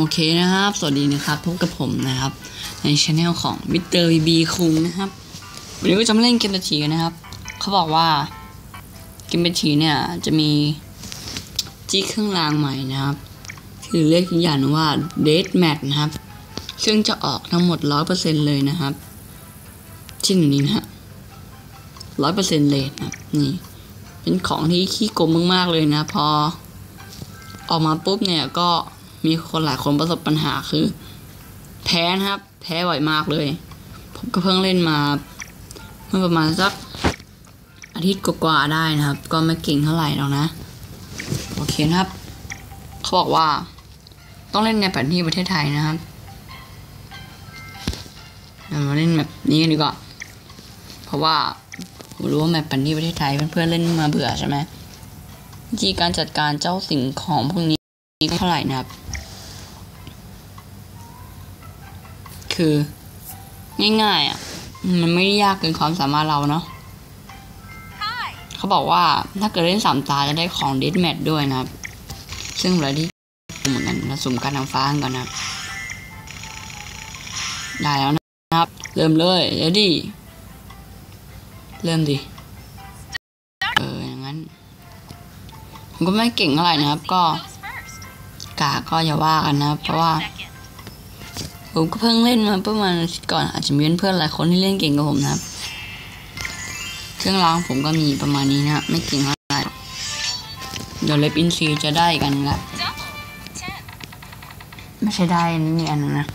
โอเคนะครับ สวัสดีนะครับ พบกับผมนะครับ ในช anel ของมิสเตอร์บีคุงนะครับ วันนี้ก็จะมาเล่นเกมตะฉีกันนะครับ เขาบอกว่าเกมตะฉีเนี่ยจะมีจี้เครื่องรางใหม่นะครับคือเรียกอีกอย่างหนึงว่า Dead Match นะครับ ซึ่งจะออกทั้งหมด100%เลยนะครับที่หนึ่งนี้นะฮะร้อยเปอร์เซ็นต์เลยนะนี่ เป็นของที่ขี้โกงมากๆเลยนะ พอ ออกมาปุ๊บเนี่ยก็ มีคนหลายคนประสบปัญหาคือ แพ้นะครับ แพ้บ่อยมากเลย ผมก็เพิ่งเล่นมา เมื่อประมาณสักอาทิตย์กว่าๆได้นะครับ ก็ไม่เก่งเท่าไหร่หรอกนะ โอเคนะครับ เขาบอกว่า ต้องเล่นในแผนที่ประเทศไทยนะครับเรามาเล่นแบบนี้กันดีกว่า เพราะว่าผมรู้ว่าแมปแผนที่ประเทศไทยเพื่อนๆเล่นมาเบื่อใช่ไหมวิธีการจัดการเจ้าสิ่งของพวกนี้เท่าไหร่นะครับ คือ ง่ายๆอะ มันไม่ได้ยากเกินความสามารถเราเนาะเขาบอกว่าถ้าเกิดเล่นสามตาจะได้ของเดดแมทด้วยนะครับ ซึ่งอะไรที่เหมือนกันนะสุ่มการทางฟ้ากันนะครับได้แล้วนะครับ เริ่มเลยเดี๋ยวดิเริ่มดิเอออย่างนั้น ผมก็ไม่เก่งเท่าไหร่นะครับ ก็กาก็อย่าว่ากันนะครับเพราะว่า ผมก็เพิ่งเล่นมาประมาณอาทิตย์ก่อนอาจจะมีเพื่อนหลายคนที่เล่นเก่งกว่าผมนะครับเครื่องรางผมก็มีประมาณนี้นะไม่เก่งเท่าไหร่เดี๋ยวเล็บอินซีจะได้กันครับไม่ใช่ได้นี่อันนึงนะ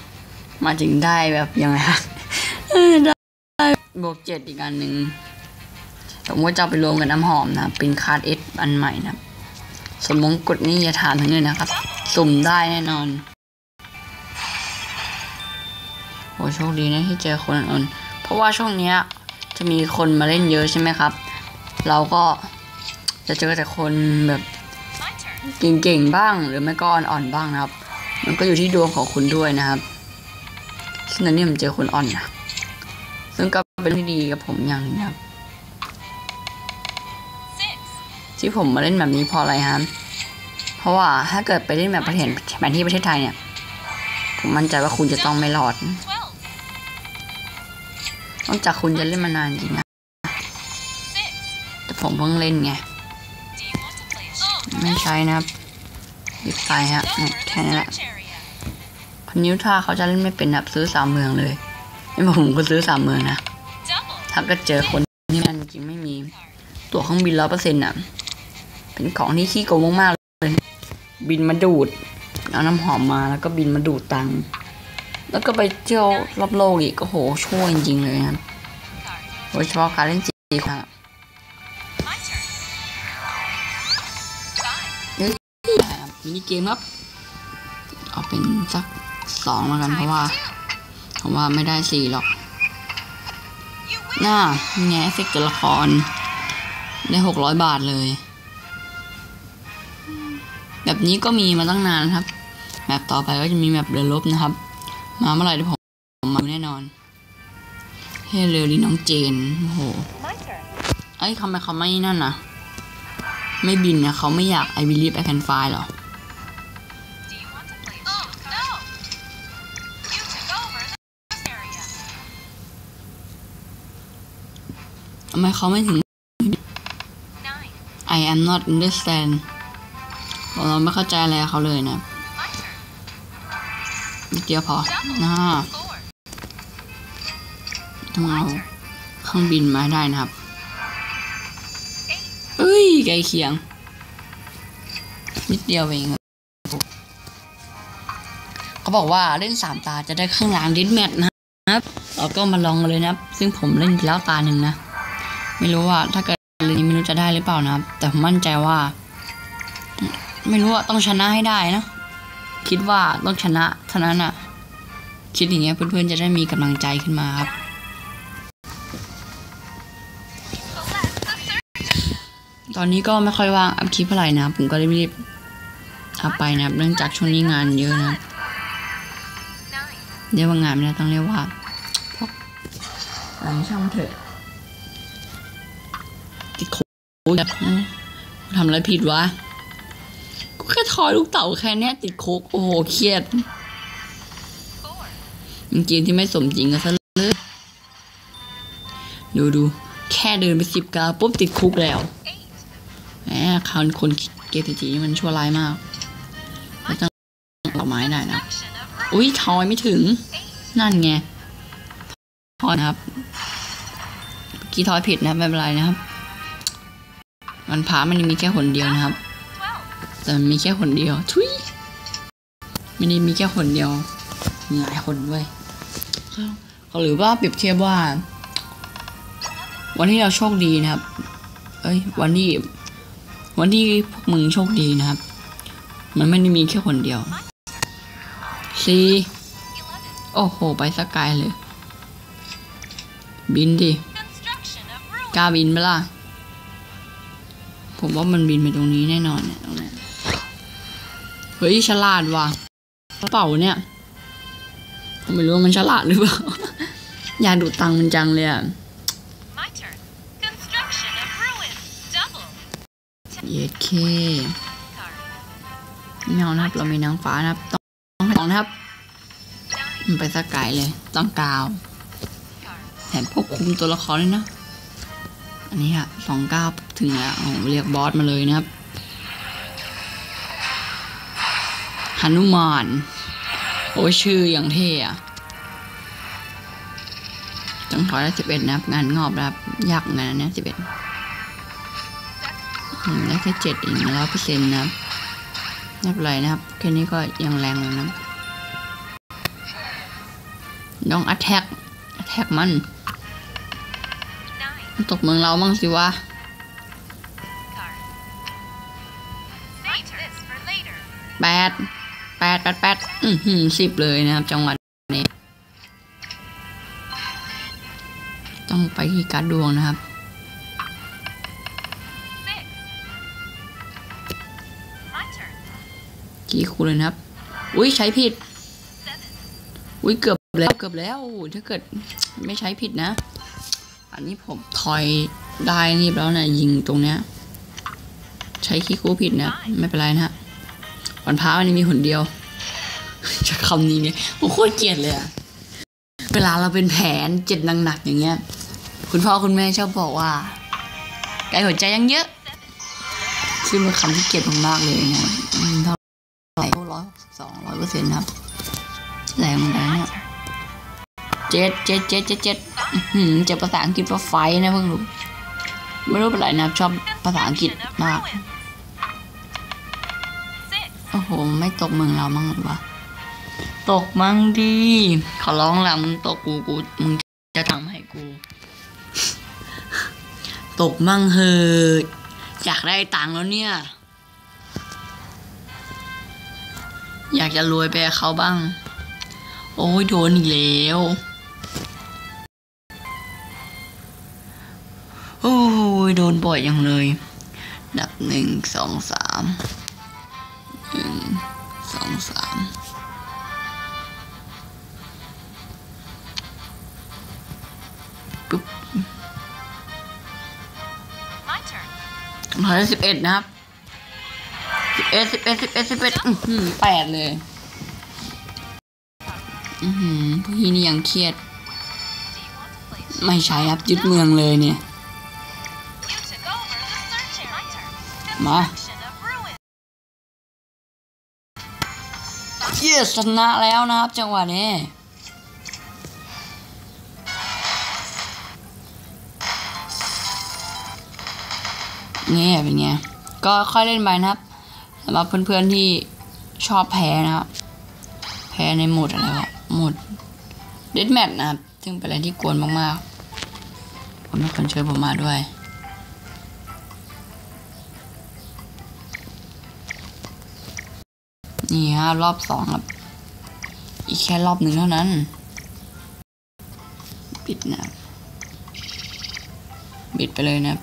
มาถึงได้แบบยังไงครับเออได้บวกเจ็ดอีกอันหนึ่งผมก็จะเอาไปรวมกับน้ำหอมนะเป็นคาร์ดเอสอันใหม่นะสวนมงกุฎนี่อย่าถามถึงเลยนะครับ สุ่มได้แน่นอน โอ้โชคดีนะที่เจอคนอ่อนเพราะว่าช่วงเนี้ยจะมีคนมาเล่นเยอะใช่ไหมครับ เราก็จะเจอแต่คนแบบเก่งๆบ้าง หรือไม่ก็อ่อนๆบ้างนะครับ มันก็อยู่ที่ดวงของคุณด้วยนะครับซึ่งตอนนี้ผมเจอคนอ่อนนะซึ่งก็เป็นเรื่องที่ดีกับผมอย่างนึงนะครับ ที่ผมมาเล่นแบบนี้เพราะอะไรครับเพราะว่าถ้าเกิดไปเล่นแบบประเทศแผนที่ประเทศไทยเนี่ย ผมมั่นใจว่าคุณจะต้องไม่รอด นอกจากคุณจะเล่นมานานจริงนะ แต่ผมเพิ่งเล่นไง ไม่ใช่นะครับหยิบไปฮะเนี่ยแค่นี้แหละคนนิ้วท่าเขาจะเล่นไม่เป็นแบบซื้อสามเมืองเลยไม่บอกผมก็ซื้อสามเมืองนะถ้าก็เจอคนที่มันจริงไม่มีตั๋วเครื่องบินร้อยเปอร์เซ็นต์อะ เป็นของที่ขี้โกงมากๆเลย บินมาดูด เอาน้ำหอมมาแล้วก็บินมาดูดตังค์ แล้วก็ไปเที่ยวรอบโลกอีกโอ้โหช่วยจริงๆเลยนะครับโดยเฉพาะการเล่นจีครับมินิเกมครับ เอาเป็นสักสองแล้วกันเพราะว่าผมว่าไม่ได้สี่หรอกหน้าแง่เอฟเฟกต์ตัวละคร ได้หกร้อยบาทเลย แบบนี้ก็มีมาตั้งนานครับแบบต่อไปก็จะมีแบบเรือลบนะครับ มาเมื่อไหร่เดี๋ยวผมผมมาแน่นอนเฮ้เร็วดีน้องเจนโอ้โหเอ้ยทำไมเขาไม่นั่นนะไม่บินนะเขาไม่อยาก I believe I can fly หรอทำไมเขาไม่ถึง I am not understand เราไม่เข้าใจอะไรเขาเลยนะ นิดเดียวพอนะต้องเอาเครื่องบินมาได้นะครับ เอ้ยใกลเคียง นิดเดียวเองเขาบอกว่าเล่นสามตาจะได้เครื่องรางดิสแมทนะครับเราก็มาลองเลยนะครับ ซึ่งผมเล่นแล้วตาหนึ่งนะ ไม่รู้ว่าถ้าเกิดเรื่นไม่รู้จะได้หรือเปล่านะครับ แต่ผมมั่นใจว่า ไม่รู้ว่าต้องชนะให้ได้นะ คิดว่าต้องชนะเท่านั้นอะ คิดอย่างเงี้ยเพื่อนๆจะได้มีกำลังใจขึ้นมาครับตอนนี้ก็ไม่ค่อยว่างอัพคลิปเท่าไหร่นะผมก็รีบๆอัพไปนะครับเนื่องจากช่วงนี้งานเยอะนะเรียกว่างานไม่ได้ต้องเรียกว่าพวกอะไรช่างมันเถอะติดโควิดทำอะไรผิดวะ ก็แค่ทอยลูกเต่าแค่เนี้ยติดคุกโอ้โหเครียด Four. จริงที่ไม่สมจริงกันซะเลยดูดูแค่เดินไปสิบก้าวปุ๊บติดคุกแล้วแหมคนคนเกตจีนี่มันชั่วร้ายมากไม่ต้องเอาไม้ได้นะอุ้ยทอยไม่ถึง นั่นไงทอยนะครับกี้ทอยผิดนะไม่เป็นไรนะครับ มันพามันมีแค่คนเดียวนะครับ แต่มันมีแค่คนเดียวทุยไม่ได้มีแค่คนเดียวมีหลายคนด้วยหรือว่าเปรียบเทียบว่า วันที่เราโชคดีนะครับ เอ้ย วันที่วันที่พวกมึงโชคดีนะครับ มันไม่ได้มีแค่คนเดียวสีโอ้โห ไปสกไกลเลย บินดิกล้าบินไหมล่ะ ผมว่ามันบินไปตรงนี้แน่นอนเนี่ยตรงนี้ ฮ้ยฉลาดว่ะกระเป๋าเนี่ยผมไม่รู้ว่ามันฉลาดหรือเปล่า อยากดูตังค์มันจังเลยอะ My turn. Construction of ruins. Double. เย็ดเค Card. ไม่เอานะครับ เรามีนางฟ้านะครับ ต้องต้องให้สองนะครับ Nine. มันไปสักไกลเลย ต้องกาว Card. แถมควบคุมตัวละครเลยนะ อันนี้ฮะสองเก้าถึงแล้วโอ้โหเรียกบอสมาเลยนะครับ ฮนุมาน โอ้ยชื่ออย่างเท่อะจังถอยได้สิบเอ็ดนะครับ งานงอบนะครับยากเหมือนนะเนี่ยสิบเอ็ดได้แค่เจ็ดเองร้อยเปอร์เซ็นต์นะครับไม่เป็นไรนะครับ แค่นี้ก็ยังแรงเลยนะต้องอั t แทกอั t แทกมัน Nine. มัน ตกเมืองเรามั่งสิวะแปด ปดแปดแปดอือหือสิบเลยนะครับ จังหวัดนี้ ต้องไปที่การดวงนะครับกี่คูเลยนะครับ อุ้ยใช้ผิด อุ้ยเกือบแล้วเกือบแล้วถ้าเกิดไม่ใช้ผิดนะ อันนี้ผมถอยได้นี่แล้วนะยิงตรงเนี้ย ใช้คีคูผิดนะ ไม่เป็นไรนะฮะ วันพระมันมีหนเดียวจะคำนี้เนี่ยผมโคตรเกลียดเลยอะเวลาเราเป็นแผนเจ็บหนักๆอย่างเงี้ย คุณพ่อคุณแม่ชอบบอกว่าไกลหัวใจยังเยอะซึ่งเป็นคำที่เกลียดมากเลยนะอืมเท่าไหร่ร้อยสองร้อยเปอร์เซ็นต์ครับแรงเหมือนกันเนี่ยเจ็ดเจ็ดเจ็ดเจ็ดเจ็ดหือเจ็บภาษาอังกฤษว่าไฟนะเพิ่งรู้ ไม่รู้เป็นไรนะชอบภาษาอังกฤษมาก โอ้โหไม่ตกเมืองเรามั่งหรือวะตกมั่งดีขอร้องละมึงตกกูกูมึงจะทำให้กู ตกมั่งเฮอะอยากได้ตังค์แล้วเนี่ย อยากจะรวยไปกับเขาบ้าง โอ้ยโดนอีกแล้วโอ้ยโดนบ่อยอย่างเลย ดับหนึ่งสองสาม หนึ่งสองสามปุ๊บ My turn. ร้อยสิบเอ็ดนะครับสิบเอ็ดสิบเอ็ดสิบเอ็ดสิบเอ็ดอือหือแปดเลย อือหือพวกพี่นี่ยังเครียด Do you want to place? ไม่ใช่ครับยึดเมืองเลยเนี่ย You took เยสชนะแล้วนะครับ จังหวะนี้เงี้ยเป็นไงก็ค่อยเล่นไปนะครับสำหรับเพื่อนๆที่ชอบแพ้นะครับ แพ้ในหมดอะไรวะหมดเดดแมทนะครับ ซึ่งเป็นอะไรที่กวนมากๆผมมีคนเชิญผมมาด้วย นี่ฮะรอบสองครับ อีกแค่รอบหนึ่งเท่านั้น ปิดนะบปิดไปเลยนะครับ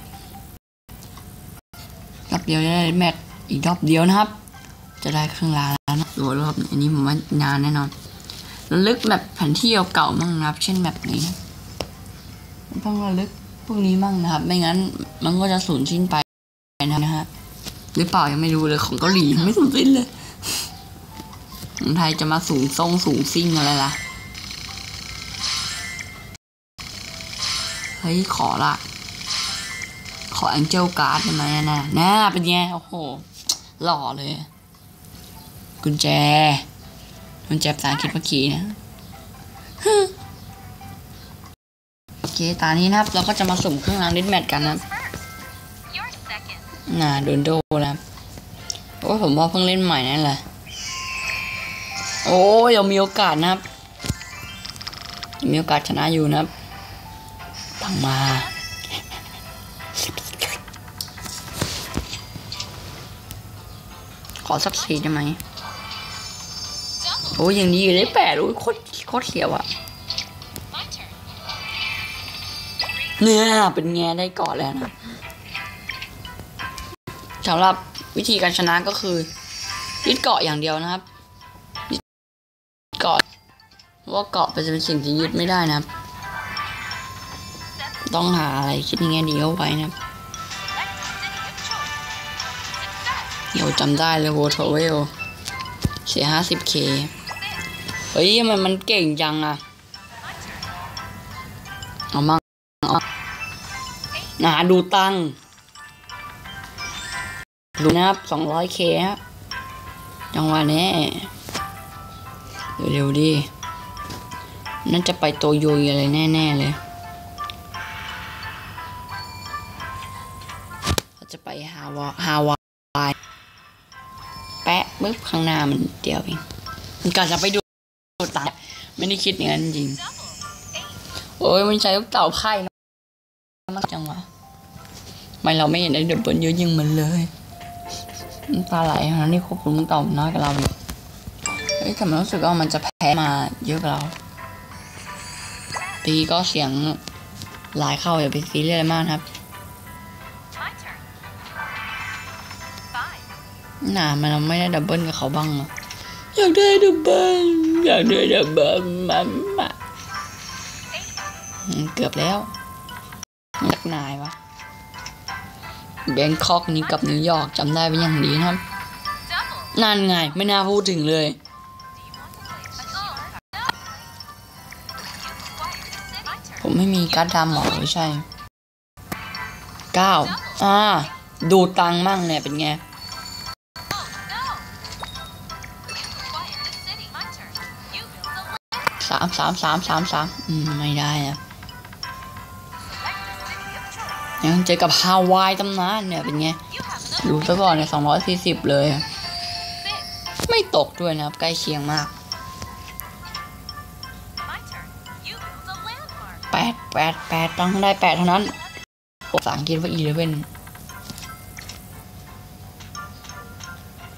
รอบเดียวจะได้แมตช์อีกรอบเดียวนะครับ จะได้ครึ่งลาแล้วนะดูรอบอันนี้ผมว่านานแน่นอนระลึกแบบแผนที่เก่าๆมั่งนะครับ เช่นแบบนี้ต้องระลึกพวกนี้มั่งนะครับ ไม่งั้นมันก็จะสูญสิ้นไปนะฮะหรือเปล่ายังไม่รู้เลยของเกาหลีไม่สุดสิ้นเลย ของไทยจะมาสูงทรงสูงซิ่งอะไรล่ะ เฮ้ย ขอละ ขอแองเจลการ์ดได้ไหมอะนะน่าเป็นไง โอ้โห หล่อเลย กุญแจ กุญแจภาษาอังกฤษเมื่อกี้นะฮึโอเค ตอนนี้นะครับ เราก็จะมาสุ่มเครื่องรางดิสแมทกันนะน่าโดนโดนะครับโอ้ผมว่าเพิ่งเล่นใหม่นั่นแหละ โอ้ยเรามีโอกาสนะครับ มีโอกาสชนะอยู่นะครับตังมา ขอสักสี่ได้ไหมโอ้ยอย่างนี้อยู่ได้แปดโอ้ยโคตรโคตรเสียวอะเนี่ยเป็นไงได้เกาะแล้วนะสำหรับวิธีการชนะก็คือยึดเกาะอย่างเดียวนะครับ เกาะว่าเกาะเป็นจะเป็นสิ่งที่ยึดไม่ได้นะครับ ต้องหาอะไรคิดยังไงดีเอาไว้นะครับเดี๋ยวจำได้เลยโวทเวลเสียห้าสิบเคเฮ้ยทำไมมันเก่งจังอะเอามั่งเอาหาดูตังดูนะครับสองร้อยเคครับจังหวะนี้ เร็วดิน่าจะไปโตโยยอะไรแน่ ๆ เลยเราจะไปฮาวาฮาวายแปะปึ๊บข้างหน้ามันเดียวเองมันกะจะไปดูตังไม่ได้คิดอย่างนั้นจริงโอ้ยมันใช้ลูกเต่าไพ่นะมากจังวะทำไมเราไม่เห็นไอ้เดบเบิลเยอะยิงมันเลยน้ำตาไหลนะนี่ควบคุมลูกเต่าน้อยกว่าเราอีก เฮ้ยแต่มันรู้สึกว่ามันจะแพ้มาเยอะกว่าเราตีก็เสียงหลายเข้าอย่าไปซีเรียสมากนะครับน่ามันเราไม่ได้ดับเบิลกับเขาบ้างอะออยากได้ดับเบิลอยากได้ดับเบิลมามาเกือบแล้วนักนายวะแบงคอกนี้กับนิวยอร์กจำได้เป็นอย่างดีนะครับนั่นไง ไม่น่าพูดถึงเลย ไม่มีการ์ดดำหมอไม่ใช่เก้าอ่า ดูตังมั่งเนี่ยเป็นไงสามสามสามสามสามอืม ไม่ได้อะยังเจอกับฮาวายตำนานเนี่ยเป็นไง ดูซะก่อนเนี่ยสองร้อยสี่สิบเลย ไม่ตกด้วยนะครับ ใกล้เคียงมาก แปดแปดต้องได้แปดเท่านั้นภาษาอังกฤษว่า eleven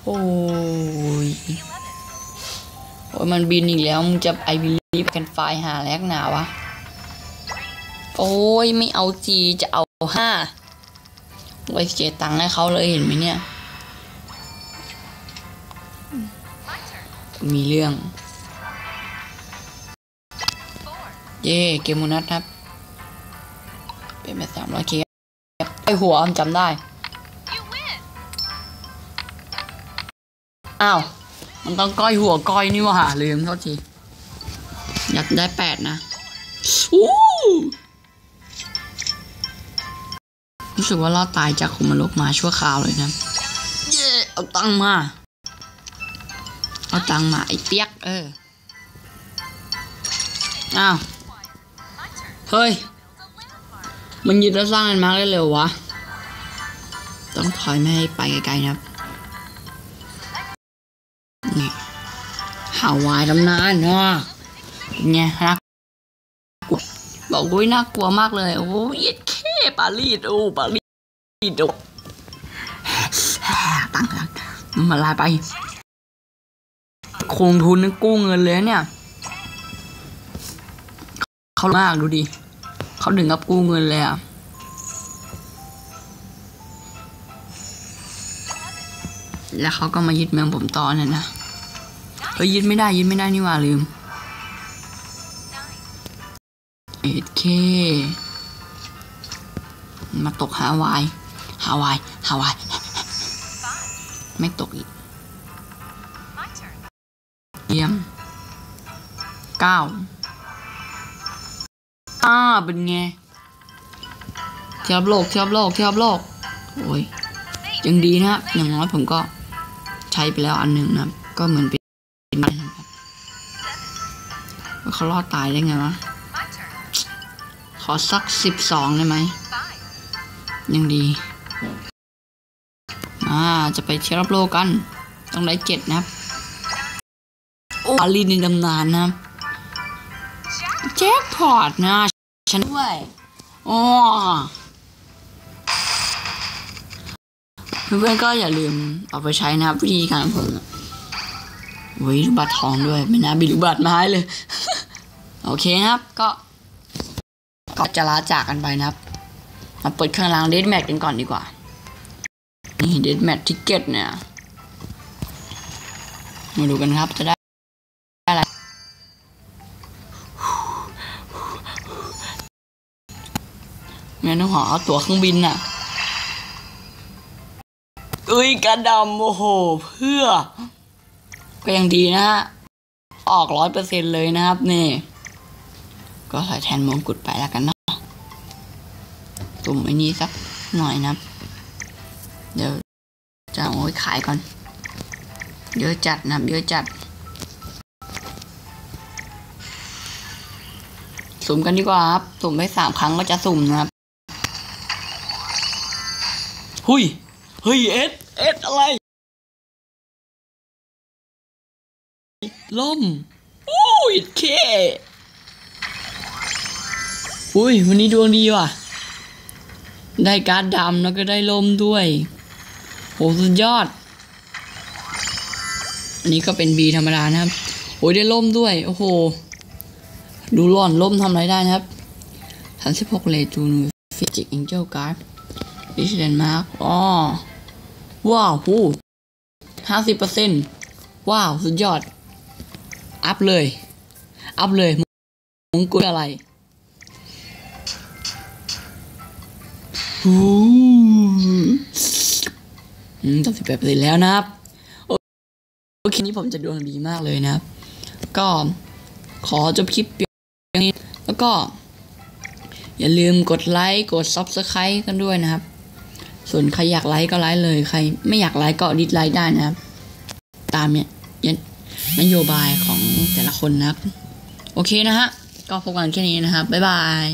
โอ้ย โอ้ย มันบินอีกแล้ว มึงจะไอวิลีฟกันไฟหาแลกหนาวะ โอ้ย ไม่เอาจีจะเอาห้าไว้เสียตังค์ให้เขาเลยเห็นไหมเนี่ย มีเรื่อง เย่เกมโมนัสครับ เป็นแบบสามร้อยเคไอหัวมันจำได้ อ้าว มันต้องก้อยหัวก้อยนี่หว่าลืมโทษที อยากได้แปดนะอู้รู้สึกว่ารอดตายจากคุมารกมาชั่วคราวเลยนะ เย่เอาตังมา เอาตังมา ไอ้เปียก เออ อ้าว เฮ้ย มันยึดแล้วสร้างแลนมาร์กได้เร็ววะ ต้องถอยไม่ให้ไปไกลๆนะครับ นี่ฮาวายตำนานเนาะเป็นไงน่ากลัวบอกด้วยน่ากลัวมากเลย โอ้ยเย็ดแค่ปารีสโอ้ปารีสโอ้ตั้งตั้งมันมาลายไป คงทุนนะกู้เงินเลยเนี่ย เขามากดูดิ เขาถึงกับกู้เงินเลยอะแล้วเขาก็มายึดเมืองผมต่อเนี่ยนะเฮ้ยยึดไม่ได้ยึดไม่ได้นี่ว่าลืมเอ็ดเคมาตกฮาวายฮาวายฮาวายไม่ตกอีกเยี่ยมเก้า อ่าเป็นไงเทียบโลกเทียบโลกเทียบโลกโอ้ยยังดีนะครับอย่างน้อยผมก็ใช้ไปแล้วอันหนึ่งนะก็เหมือนเป็นเป็นะครับว่าเขารอดตายได้ไงวะขอสักสิบสองได้ไหมยังดีอ่าจะไปเทียบโลกกัน ต้องได้เจ็ดนะครับโอ้อาลีในตำนานนะแจ็คพอตนะ ฉันด้วยอ๋อเพื่อนๆก็อย่าลืมเอาไปใช้นะครับ วิธีการผมอะโอ้ยลูกบาททองด้วย ไม่น่ามีลูกบาทไม้เลย โอเคนะครับ ก็ ก็จะลาจากกันไปนะครับ มาเปิดเครื่องรางเดดแมทกันก่อนดีกว่า นี่เดดแมททิเก็ตเนี่ย มาดูกันครับจะได้อะไร แม่น้องหอตั๋วเครื่องบินน่ะเอ้ยกระดำโอ้โห เพื่อ ก็ยังดีนะฮะ ออกร้อยเปอร์เซ็นเลยนะครับ นี่ ก็ใส่แทนมงกุฎไปแล้วกันเนาะตุ่มไอ้นี้สักหน่อยนะ เดี๋ยวจะเอาไว้ขายก่อน เยอะจัดนะเยอะจัดสุ่มกันดีกว่าครับ สุ่มไปสามครั้งก็จะสุ่มนะครับ หุยเฮ้ยเอ็ดเอ็ดอะไร ล่มอุ้ยเคอุ้ยวันนี้ดวงดีว่ะ ได้การดำแล้วก็ได้ล่มด้วยโหสุดยอด อันนี้ก็เป็นบีธรรมดานะครับ โอ้ยได้ล่มด้วย โอ้โห ดูหล่อนล่มทำอะไรได้นะครับสามสิบหกเลจูนฟิจิกแองเจิลการ์ด ดิชเดนมาร์กอ๋อว้าวหูห้าสิบเปอร์เซ็นต์ว้าว สุดยอด อัพเลย อัพเลย มงกุฎอะไรหูอืมต้องสิบแปดเปอร์เซ็นต์แล้วนะครับ โอเคนี้ผมจะดวงดีมากเลยนะครับ ก็ขอจบคลิปเพียงนี้ แล้วก็ อย่าลืมกดไลค์ กด Subscribe กันด้วยนะครับ ส่วนใครอยากไลค์ก็ไลค์เลย ใครไม่อยากไลค์ก็ดิสไลค์ได้นะครับ ตามเนี่ยนโยบายของแต่ละคนนะครับ โอเคนะฮะ ก็พบกันแค่นี้นะครับ บ๊ายบาย